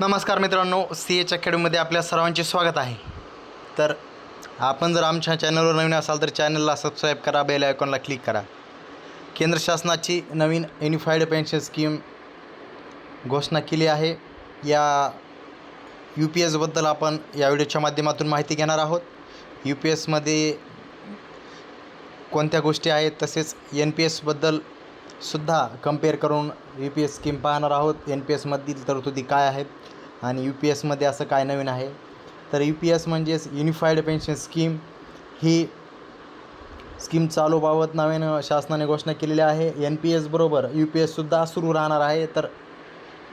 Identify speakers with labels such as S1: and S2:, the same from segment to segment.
S1: नमस्कार मित्रांनो C H अकॅडमीमध्ये आपल्या सर्वांचे स्वागत आहे. तर आपण जर आमच्या चॅनलवर नवीन असाल तर चॅनलला सबस्क्राईब करा बेल आयकॉनला क्लिक करा. केंद्र शासनाची नवीन युनिफाईड पेन्शन स्कीम घोषणा केली आहे. या यू पी एसबद्दल आपण या व्हिडिओच्या माध्यमातून माहिती घेणार आहोत. यू पी एसमध्ये कोणत्या गोष्टी आहेत तसेच एन पी एसबद्दल सुद्धा कंपेअर करून यू पी एस स्कीम पाहणार आहोत. एन पी एसमधील तरतुदी काय आहेत आणि यू पी एसमध्ये असं काय नवीन आहे? तर यू पी एस म्हणजेच युनिफाईड पेन्शन स्कीम ही स्कीम चालूबाबत नव्यानं शासनाने घोषणा केलेली आहे. एन पी एसबरोबर यू पी एससुद्धा सुरू राहणार आहे. तर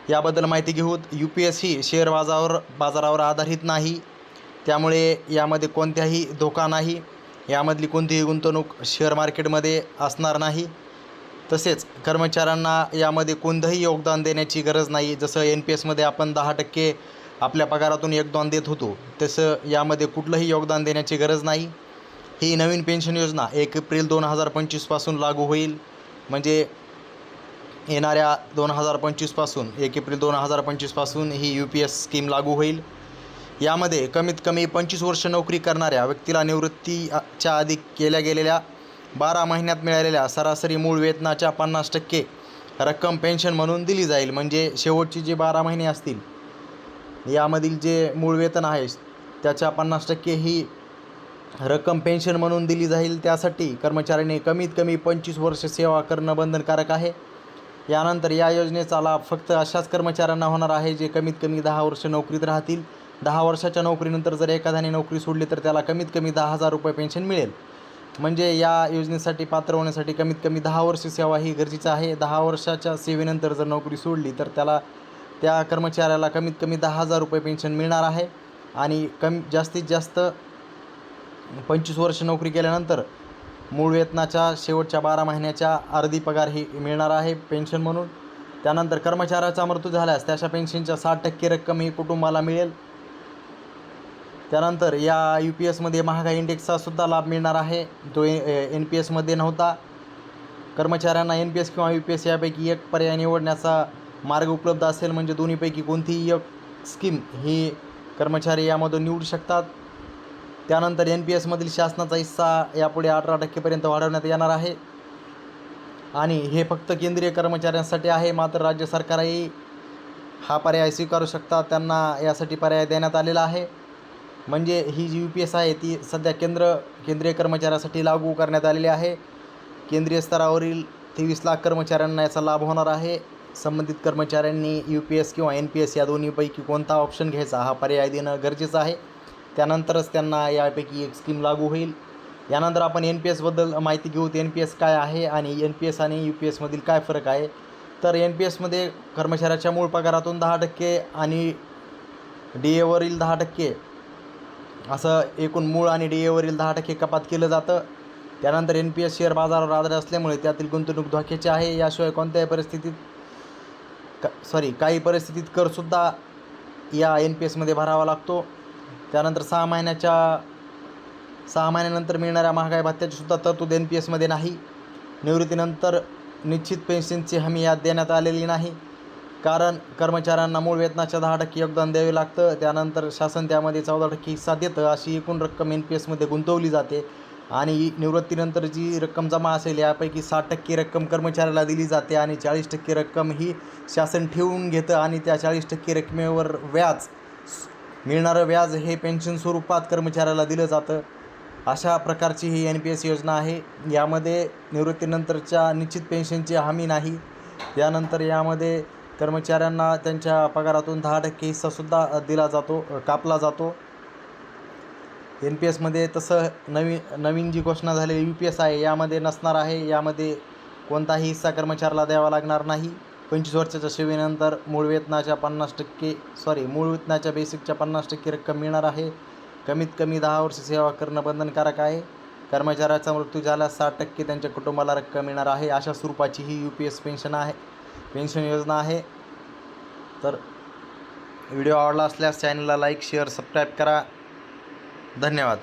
S1: याबद्दल माहिती घेऊत. यू पी एस ही शेअर बाजारावर बाजारावर आधारित नाही. त्यामुळे यामध्ये कोणत्याही धोका नाही. यामधली कोणतीही गुंतवणूक शेअर मार्केटमध्ये असणार नाही. तसेच कर्मचाऱ्यांना यामध्ये कोणतंही योगदान देण्याची गरज नाही. जसं एन पी एसमध्ये आपण दहा टक्के आपल्या पगारातून योगदान देत होतो तसं यामध्ये कुठलंही योगदान देण्याची गरज नाही. ही नवीन पेन्शन योजना एक एप्रिल दोन हजार पंचवीसपासून लागू होईल. म्हणजे येणाऱ्या दोन हजार पंचवीसपासून एक एप्रिल दोन हजार पंचवीसपासून ही यू पी एस स्कीम लागू होईल. यामध्ये कमीत कमी पंचवीस वर्ष नोकरी करणाऱ्या व्यक्तीला निवृत्तीच्या आधी केल्या गेलेल्या बारा महिन्यात मिळालेल्या सरासरी मूळ वेतनाच्या पन्नास टक्के रक्कम पेन्शन म्हणून दिली जाईल. म्हणजे शेवटची जे बारा महिने असतील यामधील जे मूळ वेतन आहे त्याच्या पन्नास टक्के ही रक्कम पेन्शन म्हणून दिली जाईल. त्यासाठी कर्मचाऱ्यांनी कमीत कमी पंचवीस वर्ष सेवा करणं बंधनकारक आहे. यानंतर या योजनेचा लाभ फक्त अशाच कर्मचाऱ्यांना होणार आहे जे कमीत कमी दहा वर्ष नोकरीत राहतील. दहा वर्षाच्या नोकरीनंतर जर एखाद्याने नोकरी सोडली तर त्याला कमीत कमी दहा हजार रुपये पेन्शन मिळेल. म्हणजे या योजनेसाठी पात्र होण्यासाठी कमीत कमी दहा वर्ष सेवा ही गरजेचं आहे. दहा वर्षाच्या सेवेनंतर जर नोकरी सोडली तर त्याला त्या कर्मचाऱ्याला कमीत कमी दहा हजार रुपये पेन्शन मिळणार आहे. आणि कमी जास्तीत जास्त पंचवीस वर्ष नोकरी केल्यानंतर मूळ वेतनाच्या शेवटच्या बारा महिन्याच्या अर्धी पगार ही मिळणार आहे पेन्शन म्हणून. त्यानंतर कर्मचाऱ्याचा मृत्यू झाल्यास त्याच्या पेन्शनच्या साठ टक्के रक्कम ही कुटुंबाला मिळेल. त्यानंतर या यू पी एसमध्ये महागाई इंडेक्सचा सुद्धा लाभ मिळणार आहे. तो एन पी एसमध्ये नव्हता. कर्मचाऱ्यांना एन पी एस किंवा यू पी एस यापैकी एक पर्याय निवडण्याचा मार्ग उपलब्ध असेल म्हणजे दोन्हीपैकी कोणतीही एक स्कीम ही कर्मचारी यामधून निवडू शकतात. त्यानंतर एन पी एसमधील शासनाचा हिस्सा यापुढे अठरा टक्केपर्यंत वाढवण्यात येणार आहे. आणि हे फक्त केंद्रीय कर्मचाऱ्यांसाठी आहे मात्र राज्य सरकारही हा पर्याय स्वीकारू शकतात. त्यांना यासाठी पर्याय देण्यात आलेला आहे. म्हणजे ही जी यू पी एस आहे ती सध्या केंद्र केंद्रीय कर्मचाऱ्यासाठी लागू करण्यात आलेली आहे. केंद्रीय स्तरावरील तेवीस लाख कर्मचाऱ्यांना याचा लाभ होणार आहे. संबंधित कर्मचाऱ्यांनी यू पी एस किंवा एन पी एस या दोन्हीपैकी कोणता ऑप्शन घ्यायचा हा पर्याय देणं गरजेचं आहे. त्यानंतरच त्यांना यापैकी एक स्कीम लागू होईल. यानंतर आपण एन पी एसबद्दल माहिती घेऊ. एन पी एस काय आहे आणि एन पी एस आणि यू पी एसमधील काय फरक आहे? तर एन पी एसमध्ये कर्मचाऱ्याच्या मूळ पगारातून दहा टक्के आणि डी एवरील दहा टक्के असं एकूण मूळ आणि डी एवरील दहा टक्के कपात केलं जातं. त्यानंतर एन पी एस शेअर बाजारावर आधार असल्यामुळे त्यातील गुंतवणूक धोक्याची आहे. याशिवाय कोणत्याही परिस्थितीत का सॉरी काही परिस्थितीत करसुद्धा या एन पी एसमध्ये भरावा लागतो. त्यानंतर सहा महिन्याच्या सहा महिन्यानंतर मिळणाऱ्या महागाई भत्त्याचीसुद्धा तरतूद एन पी एसमध्ये नाही. निवृत्तीनंतर निश्चित पेन्शनची हमी यात देण्यात आलेली नाही. कारण कर्मचाऱ्यांना मूळ वेतनाच्या दहा टक्के योगदान द्यावे लागतं. त्यानंतर शासन त्यामध्ये चौदा टक्के हिस्सा देतं अशी एकूण रक्कम एन पी एसमध्ये गुंतवली जाते. आणि निवृत्तीनंतर जी रक्कम जमा असेल यापैकी साठ टक्के रक्कम कर्मचाऱ्याला दिली जाते आणि चाळीस टक्के रक्कम ही शासन ठेवून घेतं आणि त्या चाळीस टक्के रकमेवर व्याज मिळणारं व्याज हे पेन्शन स्वरूपात कर्मचाऱ्याला दिलं जातं. अशा प्रकारची ही एन पी एस योजना आहे. यामध्ये निवृत्तीनंतरच्या निश्चित पेन्शनची हमी नाही. त्यानंतर यामध्ये कर्मचाऱ्यांना त्यांच्या पगारातून दहा टक्के हिस्सासुद्धा दिला जातो कापला जातो. एन पी एसमध्ये तसं नवीन नवीन जी घोषणा झालेली यू पी एस आहे यामध्ये नसणार आहे. यामध्ये कोणताही हिस्सा कर्मचाऱ्याला द्यावा लागणार नाही. पंचवीस वर्षाच्या सेवेनंतर मूळ वेतनाच्या पन्नास टक्के सॉरी मूळ वेतनाच्या बेसिकच्या पन्नास टक्के रक्कम मिळणार आहे. कमीत कमी दहा वर्ष सेवा करणं बंधनकारक आहे. कर्मचाऱ्याचा मृत्यू झाल्यास साठ टक्के त्यांच्या कुटुंबाला रक्कम मिळणार आहे. अशा स्वरूपाची ही यू पी एस पेन्शन आहे. पेन्शन योजना आहे. तर व्हिडिओ आवडला असल्यास चॅनलला लाईक शेअर सबस्क्राईब करा. धन्यवाद.